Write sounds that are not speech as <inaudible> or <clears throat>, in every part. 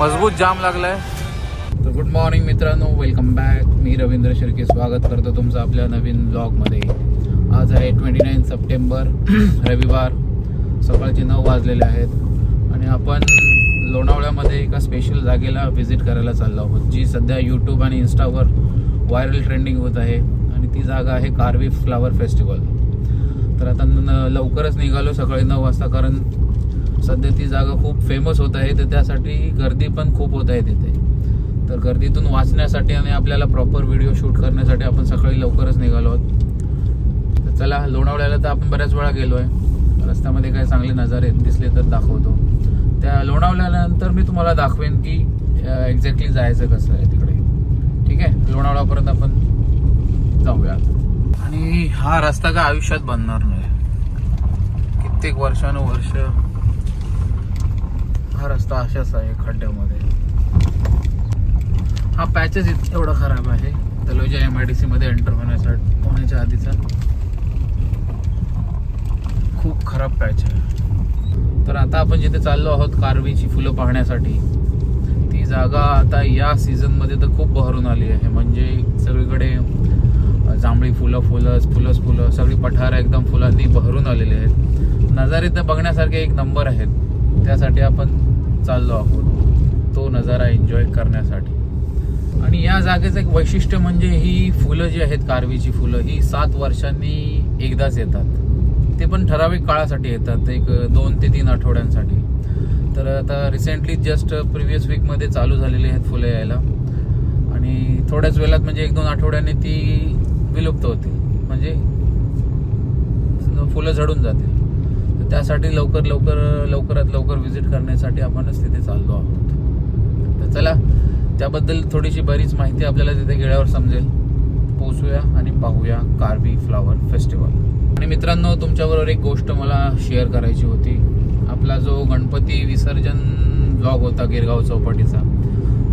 मजबूत जाम लागलाय. तर गुड मॉर्निंग मित्रांनो वेलकम बॅक मी रवींद्र शिर्के स्वागत करतो तुमचं आपल्या नवीन ब्लॉगमध्ये आज आहे ट्वेंटी नाईन सप्टेंबर <clears throat> रविवार. सकाळचे नऊ वाजलेले आहेत. आणि आपण लोणावळ्यामध्ये एका स्पेशल जागेला व्हिजिट करायला चाललो आहोत जी सध्या यूट्यूब आणि इन्स्टावर व्हायरल ट्रेंडिंग होत आहे. आणि ती जागा आहे कार्वी फ्लावर फेस्टिवल तर आता न- लवकरच निघालो सकाळी नऊ वाजता कारण सध्या ती जागा खूप फेमस होत आहे तर त्यासाठी गर्दी पण खूप होत आहे तिथे. तर गर्दीतून वाचण्यासाठी आणि आपल्याला प्रॉपर व्हिडिओ शूट करण्यासाठी आपण सकाळी लवकरच निघालो आहोत. तर चला लोणावळ्याला तर आपण बऱ्याच वेळा गेलो आहे रस्त्यामध्ये काय चांगले नजारे दिसले तर दाखवतो. त्या लोणावळ्यानंतर मी तुम्हाला दाखवेन की एक्झॅक्टली जायचं कसं आहे तिकडे. ठीक आहे? लोणावळापर्यंत आपण जाऊया. आणि हा रस्ता काय आयुष्यात बनणार नाही. कित्येक वर्षानुवर्ष हा रस्ता अशाच आहे खड्ड्यामध्ये. हा पॅचेस एवढा खराब आहे. Taloja M I D C मध्ये एंटर होण्यासाठी होण्याच्या आधीचा. खूप खराब पॅच आहे. तर आता आपण जिथे चाललो आहोत कारवीची फुलं पाहण्यासाठी ती जागा आता या सीझनमध्ये तर खूप बहरून आली आहे. म्हणजे सगळीकडे जांभळी फुलं फुलंच फुलंच फुलं सगळी पठार एकदम फुलांनी बहरून आलेली आहेत. नजारे तर बघण्यासारखे एक नंबर आहेत. त्यासाठी आपण चाललो आहोत तो नजारा एन्जॉय करण्यासाठी. आणि या जागेचं एक वैशिष्ट्य म्हणजे ही फुलं जी आहेत कारवीची फुलं ही सात वर्षांनी एकदाच येतात. ते पण ठराविक काळासाठी येतात एक दोन ते तीन आठवड्यांसाठी. तर आता रिसेंटली जस्ट प्रिव्हियस वीकमध्ये चालू झालेली आहेत फुलं यायला. आणि थोड्याच वेळात म्हणजे एक दोन आठवड्यांनी ती विलुप्त होतील म्हणजे फुलं झडून जातील. त्यासाठी लवकर लवकर लवकरात लवकर व्हिजिट करण्यासाठी आपणच तिथे चाललो आहोत. तर चला त्याबद्दल थोडीशी बरीच माहिती आपल्याला तिथे गेल्यावर समजेल. पोचूया आणि पाहूया कार्बी फ्लावर फेस्टिवल आणि मित्रांनो तुमच्याबरोबर एक गोष्ट मला शेअर करायची होती. आपला जो गणपती विसर्जन ब्लॉग होता गिरगाव चौपाटीचा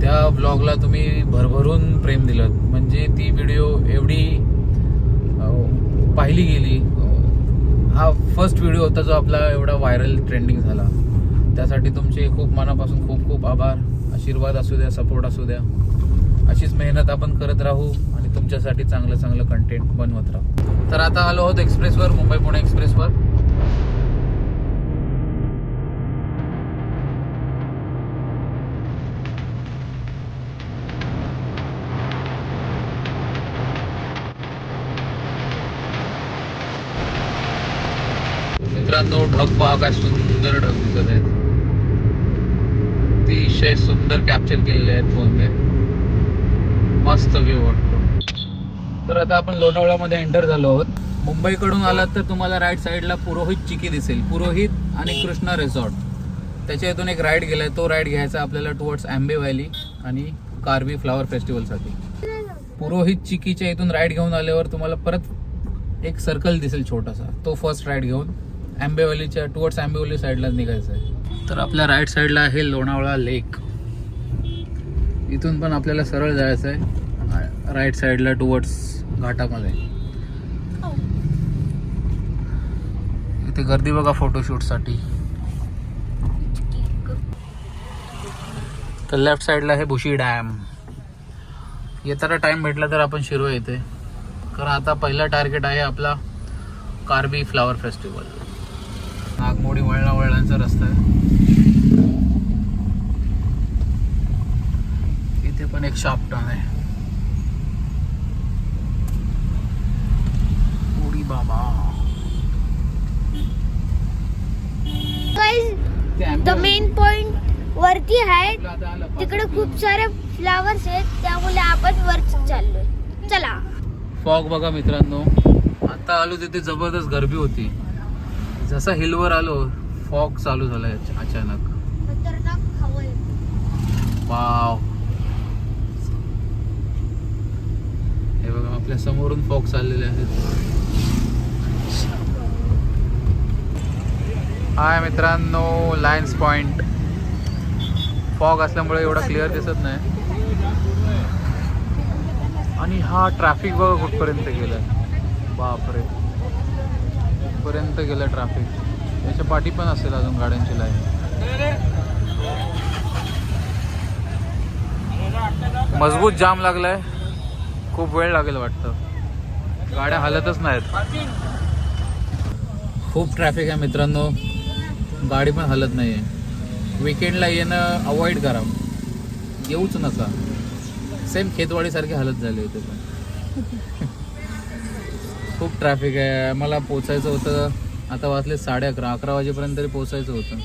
त्या ब्लॉगला तुम्ही भरभरून प्रेम दिलं. म्हणजे ती व्हिडिओ एवढी पाहिली गेली हा फर्स्ट व्हिडिओ होता जो आपला एवढा व्हायरल ट्रेंडिंग झाला. त्यासाठी तुमचे खूप मनापासून खूप खूप आभार. आशीर्वाद असू द्या सपोर्ट असू द्या. अशीच मेहनत आपण करत राहू आणि तुमच्यासाठी चांगलं चांगलं कंटेंट बनवत राहू. तर आता आलो आहोत एक्सप्रेसवर मुंबई पुणे एक्सप्रेसवर ढग पहा काय सुंदर ढग दिसत आहेत अतिशय सुंदर कॅप्चर केलेले आहेत फोनने मस्त व्ह्यू वाटतो. तर आता आपण लोणावळ्यामध्ये एंटर झालो आहोत. मुंबईकडून आलात तर तुम्हाला राईट साईडला पुरोहित चिकी दिसेल. पुरोहित आणि कृष्णा रिसॉर्ट त्याच्या इथून एक राईड गेलाय. तो राईड घ्यायचा आपल्याला टुवर्ड्स आंबे व्हॅली आणि कार्बी फ्लावर फेस्टिवलसाठी पुरोहित चिकीच्या इथून राईड घेऊन आल्यावर तुम्हाला परत एक सर्कल दिसेल छोटासा. तो फर्स्ट राईड घेऊन. आंबेवलीच्या टुवर्ड्स आंबेवली साईडला निघायचं आहे. तर आपल्या राईट साईडला आहे लोणावळा लेक इथून पण आपल्याला सरळ जायचं आहे. राईट साईडला टुवर्ड्स घाटामध्ये. इथे गर्दी बघा फोटोशूटसाठी तर लेफ्ट साईडला आहे भुशी डॅम येताना टाईम भेटला तर आपण शिरो येते. कारण आता पहिला टार्गेट आहे आपला कार्बी फ्लावर फेस्टिवल नागमोडी वळणा वळणाचा रस्ता आहे. इथे पण एक शाप टर्न आहे. उडी बाबा. द मेन पॉइंट वरती आहे. तिकडे खूप सारे फ्लावर्स आहेत त्यामुळे आपण वर चाललोय. चला. फॉग बघा मित्रांनो. आता आलो तिथे जबरदस्त गरबी होती. जसा हिलवर आलो फॉग चालू झालाय अचानक. वाव. हे बघा आपल्या समोरून फॉग चाललेले आहेत. हाय मित्रांनो लायन्स पॉइंट फॉग असल्यामुळे एवढा क्लिअर दिसत नाही. आणि हा ट्रॅफिक बघा कुठपर्यंत गेलाय. बापरे. पर्यंत गेलं ट्रॅफिक याच्या पाठी पण असेल अजून गाड्यांची लाईन. मजबूत जाम लागलाय. खूप वेळ लागेल वाटतं. गाड्या हलतच नाहीत. खूप ट्रॅफिक आहे मित्रांनो. गाडी पण हलत नाही आहे विकेंडला येणं अवॉइड करा. येऊच नका. सेम खेतवाडीसारखी हलत झाले होती पण. खूप ट्रॅफिक आहे. मला पोचायचं होतं. आता वाजले साडे अकरा अकरा वाजेपर्यंत तरी पोचायचं होतं.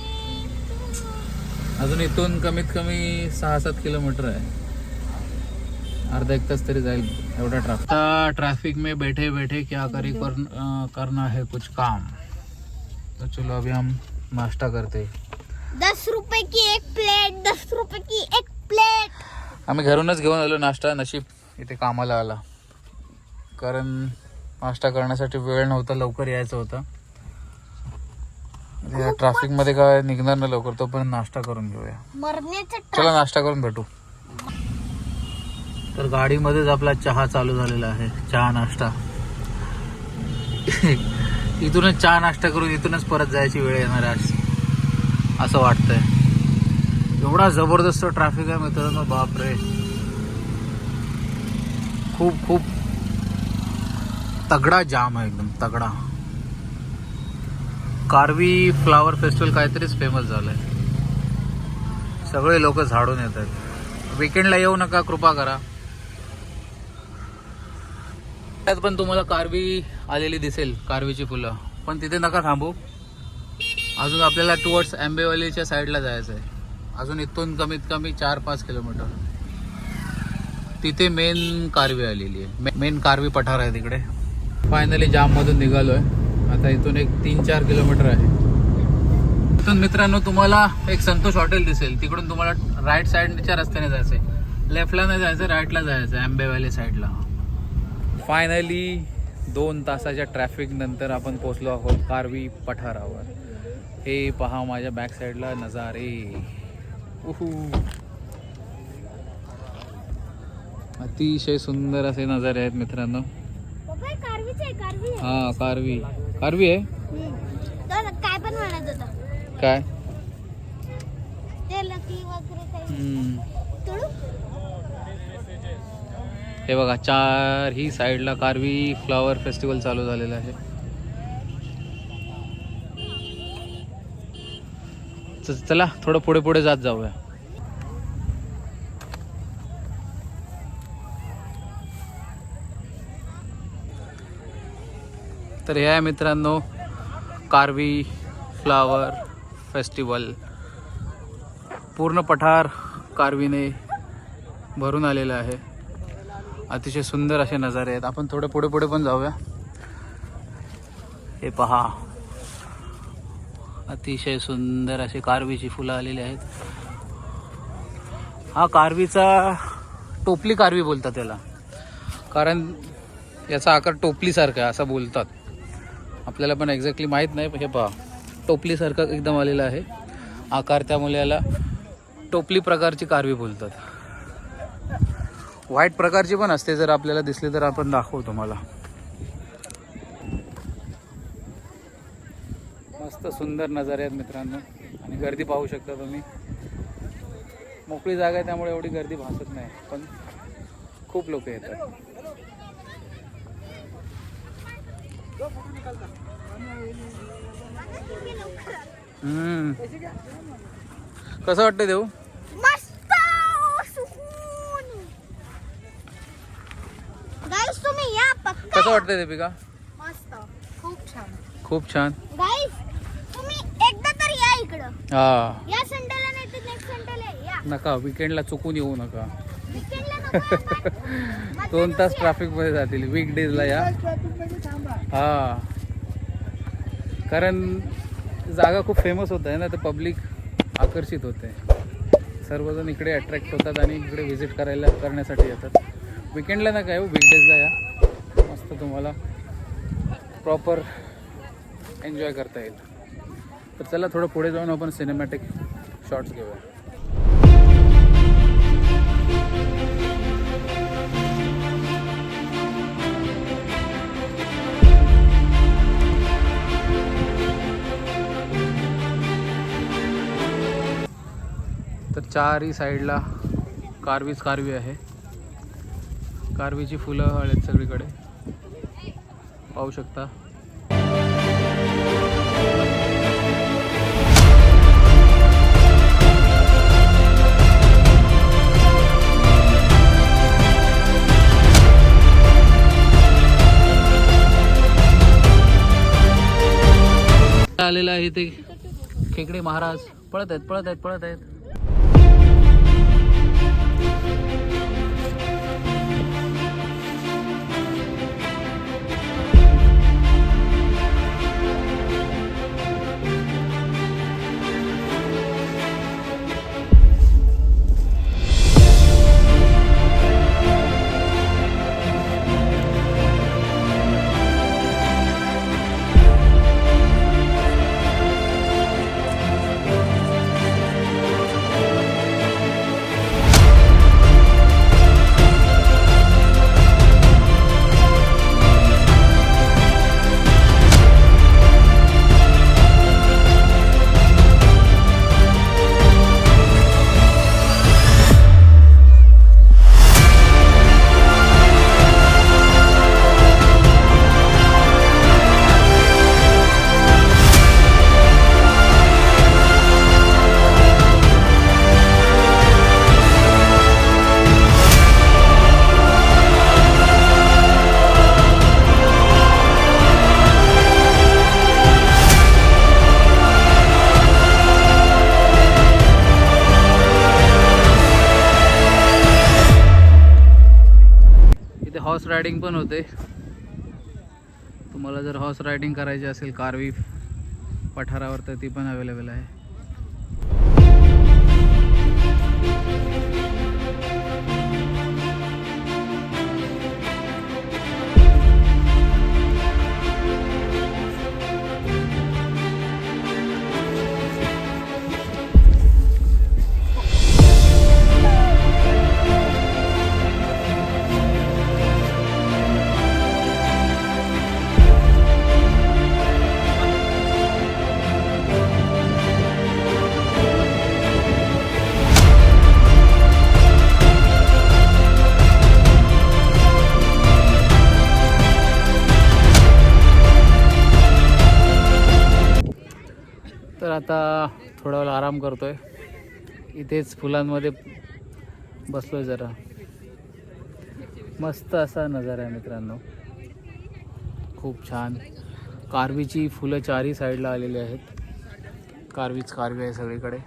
अजून इथून कमीत कमी सहा सात किलोमीटर आहे. अर्धा एक तास तरी जाईल एवढा ट्रॅफिक ट्रैफिक में बैठे बैठे क्या करी कर, अं, करना है कुछ काम? तो चलो अभी हम नाश्ता करते दस रुपए की एक प्लेट दस रुपए की एक प्लेट आम्ही घरूनच घेऊन आलो नाश्ता नशीब इथे कामाला आला. कारण नाश्ता करण्यासाठी वेळ नव्हता लवकर यायचं होतं. ट्रॅफिकमध्ये काय निघणार नाही लवकर तोपर्यंत नाश्ता करून घेऊया. चला नाश्ता करून भेटू. तर गाडीमध्येच आपला चहा चालू झालेला आहे चहा नाश्ता. इथूनच चहा नाश्ता करून इथूनच परत जायची वेळ येणार आज असं वाटतंय. एवढा जबरदस्त ट्रॅफिक आहे मित्रांनो बापरे. खूप खूप तगडा जाम आहे एकदम तगडा. कारवी फ्लावर फेस्टिवल काहीतरीच फेमस झालंय. सगळे लोक झाडून येत आहेत. विकेंडला येऊ नका कृपा करा. त्यात पण तुम्हाला कारवी आलेली दिसेल कारवीची फुलं. पण तिथे नका थांबू. अजून आपल्याला टुवर्ड्स आंबेवालीच्या साईडला जायचं आहे अजून इथून कमीत कमी चार पाच किलोमीटर तिथे मेन कारवी आलेली आहे. मेन कारवी पठार आहे तिकडे. फायनली जाममधून निघालोय. आता इथून एक तीन चार किलोमीटर आहे. इथून मित्रांनो तुम्हाला एक संतोष हॉटेल दिसेल. तिकडून तुम्हाला राईट साईडच्या रस्त्याने जायचंय. लेफ्टला नाही जायचं राईटला जायचं आंबे व्हॅली साईडला फायनली दोन तासाच्या ट्रॅफिक नंतर आपण पोचलो आहोत कारवी पठारावर. हे पहा माझ्या बॅक साईडला नजारे. उहू. अतिशय सुंदर असे नजारे आहेत मित्रांनो. हे कारवी हा कारवी. आहे? काय पण म्हणत होता. काय? ते लकी वगैरे काही. हम्म. तुळू हे बघा चार ही साईडला कारवी फ्लॉवर फेस्टिवल चालू झालेलं आहे. च- चला थोडं पुढे पुढे जात जाऊया. तर हे आहे मित्रांनो कारवी फ्लावर फेस्टिवल. पूर्ण पठार कारवीने भरून आलेलं आहे. अतिशय सुंदर असे नजारे आहेत. आपण थोडं पुढे पुढे पण जाऊया. हे पहा. अतिशय सुंदर असे कारवीची फुलं आलेली आहेत. हा कारवीचा टोपली कारवी बोलतात त्याला कारण याचा आकार टोपलीसारखा आहे असं बोलतात. आपल्याला पण एक्झॅक्टली माहीत नाही हे पहा. टोपलीसारखं एकदम आलेलं आहे. आकार त्यामुळे याला टोपली प्रकारची कारवी बोलतात. व्हाईट प्रकारची पण असते जर आपल्याला दिसली तर आपण दाखवू तुम्हाला मस्त सुंदर नजारे आहेत मित्रांनो. आणि गर्दी पाहू शकता तुम्ही. मोकळी जागा आहे त्यामुळे एवढी गर्दी भासत नाही. पण खूप लोक येतात. हम्म. कसं वाटतं देऊ? मस्त! सुकून. गाईस तुम्ही या पक्का. कसं वाटतंय दीपिका? मस्त. खूप छान. खूप छान. गाईस तुम्ही एकदा तर या इकडं. हा. या संडेला नाही तर नेक्स्ट संडेला या. नका विकेंडला चुकून येऊ नका. विकेंडला नको आपण. <laughs> दोन तास ट्रॅफिकमध्ये जातील वीकडेजला या. हा. कारण जागा खूप फेमस होत आहे ना तर पब्लिक आकर्षित होते. सर्वजण इकडे अट्रॅक्ट होतात आणि इकडे व्हिजिट करायला करण्यासाठी येतात. विकेंडला नका येऊ वीकडेजला या. मस्त तुम्हाला प्रॉपर एन्जॉय करता येईल. तर चला थोडं पुढे जाऊन आपण सिनेमॅटिक शॉट्स घेऊया. चारही साईडला कारवीच कारवी आहे. कारवीची फुलं आहेत सगळीकडे. पाहू शकता. आलेलं आहे ते खेकडे महाराज. पळत आहेत पळत आहेत पळत आहेत. रायडिंग पण होते. तुम्हाला जर हॉर्स रायडिंग करायची असेल कारवी पठारावर तर ती पण अवेलेबल आहे. आता थोडा वेळ आराम करतो आहे इथेच फुलांमध्ये बसलो आहे जरा. मस्त असा नजारा आहे मित्रांनो. खूप छान. कारवीची फुलं चारही साईडला आलेली आहेत. कारवीच कारवी आहे सगळीकडे.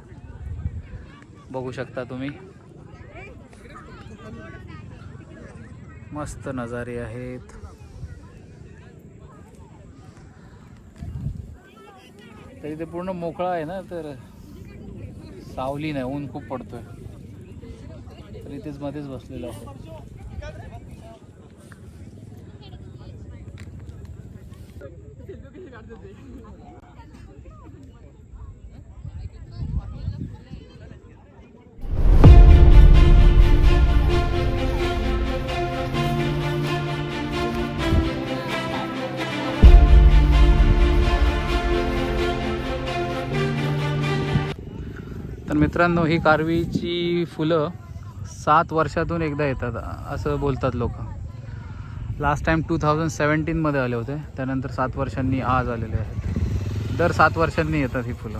बघू शकता तुम्ही. मस्त नजारे आहेत. तर इथे पूर्ण मोकळा आहे ना तर सावली नाही ऊन खूप पडतोय. तर इथेच मध्येच बसलेलो आहोत. मित्रांनो ही कारवीची फुलं सात वर्षातून एकदा येतात असं बोलतात लोक. लास्ट टाईम टू थाउजंड सेवन्टीनमध्ये आले होते त्यानंतर सात वर्षांनी आज आलेले आहेत. दर सात वर्षांनी येतात ही फुलं.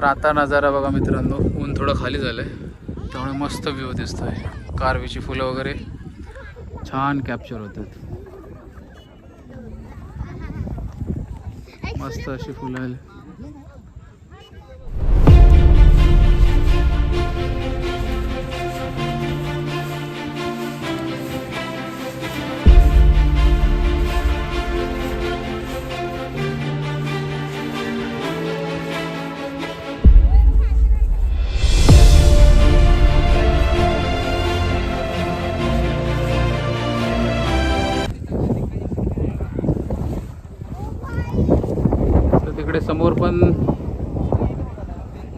तर आता नजारा बघा मित्रांनो ऊन थोडं खाली झालं आहे त्यामुळे मस्त व्ह्यू दिसतोय. कारवीची फुलं वगैरे छान कॅप्चर होतात. मस्त अशी फुलं आली. समोर पण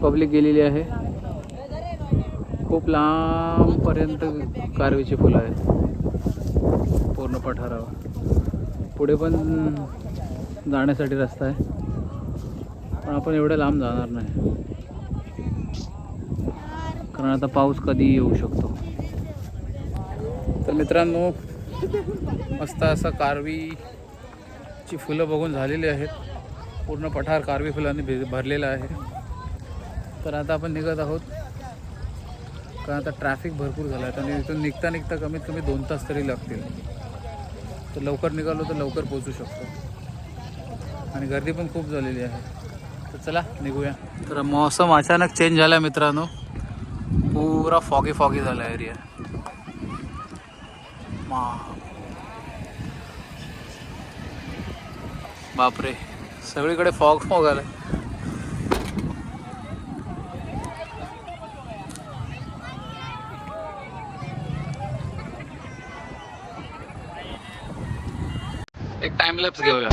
पब्लिक गेलेली आहे. खूप लांबपर्यंत कारवीची फुलं आहेत. पूर्ण पठारावर. पुढे पण जाण्यासाठी रस्ता आहे. पण आपण एवढ्या लांब जाणार नाही. कारण आता पाऊस कधी येऊ शकतो? तर मित्रांनो मस्त असं कारवीची फुलं बघून झालेली आहेत. पूर्ण पठार कारवी फुलांनी भे भरलेलं आहे. तर आता आपण निघत आहोत. कारण आता ट्रॅफिक भरपूर झाला आहे आणि इथून निघता निघता कमीत कमी दोन तास तरी लागतील. तर लवकर निघालो तर लवकर पोचू शकतो. आणि गर्दी पण खूप झालेली आहे. तर चला निघूया. तर मौसम अचानक चेंज झाला मित्रांनो. पुरा फॉगी फॉगी झाला एरिया मा बापरे. सगळीकडे फॉग फॉग आलाय. एक टाइम लॅप्स घेऊया.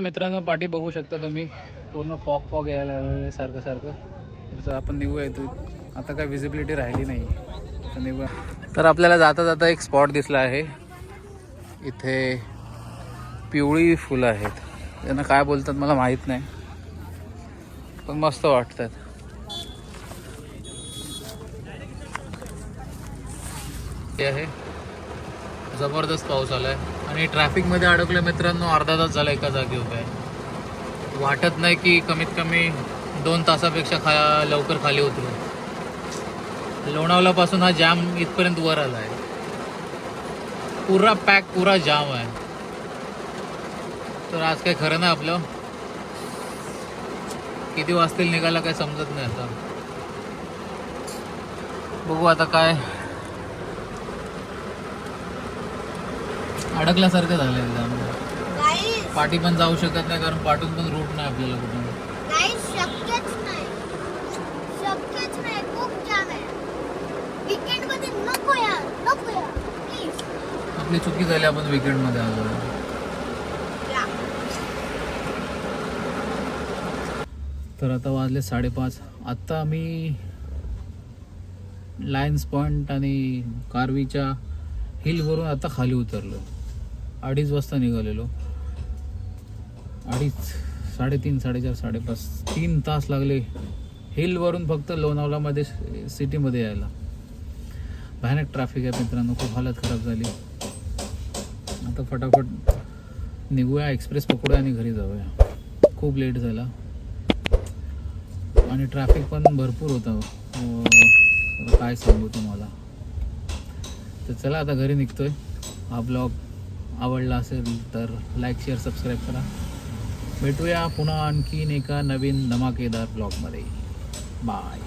मित्रांनो पाठी बघू शकता तुम्ही. पूर्ण फॉग फॉग यायला लागलेलं सारखं सारखं. तर आपण निघूया येतो आता काय विजिबिलिटी राहिली नाही. तर निघूया. तर आपल्याला जाता जाता एक स्पॉट दिसला आहे. इथे पिवळी फुलं आहेत. त्यांना काय बोलतात मला माहीत नाही. पण मस्त वाटतात. हे आहे. जबरदस्त पाऊस आला आहे आणि ट्रॅफिकमध्ये अडकलं मित्रांनो अर्धा तास झाला एका जागी उभा आहे. वाटत नाही की कमीत कमी दोन तासापेक्षा खा लवकर खाली उतरू. लोणावल्यापासून हा जाम इथपर्यंत वर आला आहे पुरा पॅक पुरा जाम आहे. तर आज काही खरं नाही आपलं. किती वाजतील निघायला काही समजत नाही आता. बघू आता काय अडकल्यासारखं झालं एकदम पाठी पण जाऊ शकत नाही कारण पाठून पण रूट नाही आपल्याला कुठून. वीकेंडमध्ये आपली चुकी झाली आपण विकेंडमध्ये आलो. तर आता वाजले साडेपाच. आत्ता आम्ही लायन्स पॉईंट आणि कारवीच्या हिलवरून आता खाली उतरलो. अडीच वाजता निघालेलो. अडीच साडेतीन साडेचार साडेपाच तीन तास लागले. हिलवरून फक्त लोणावलामध्ये सिटीमध्ये यायला. भयानक ट्रॅफिक आहे मित्रांनो खूप हालत खराब झाली. आता फटाफट निघूया एक्सप्रेस पकडूया आणि घरी जाऊया. खूप लेट झाला. आणि ट्रॅफिक पण भरपूर होतं. काय सांगू तुम्हाला. तर चला आता घरी निघतोय. हा ब्लॉग आवडला असेल तर लाईक शेअर सबस्क्राईब करा. भेटूया पुन्हा आणखीन एका नवीन धमाकेदार ब्लॉगमध्ये बाय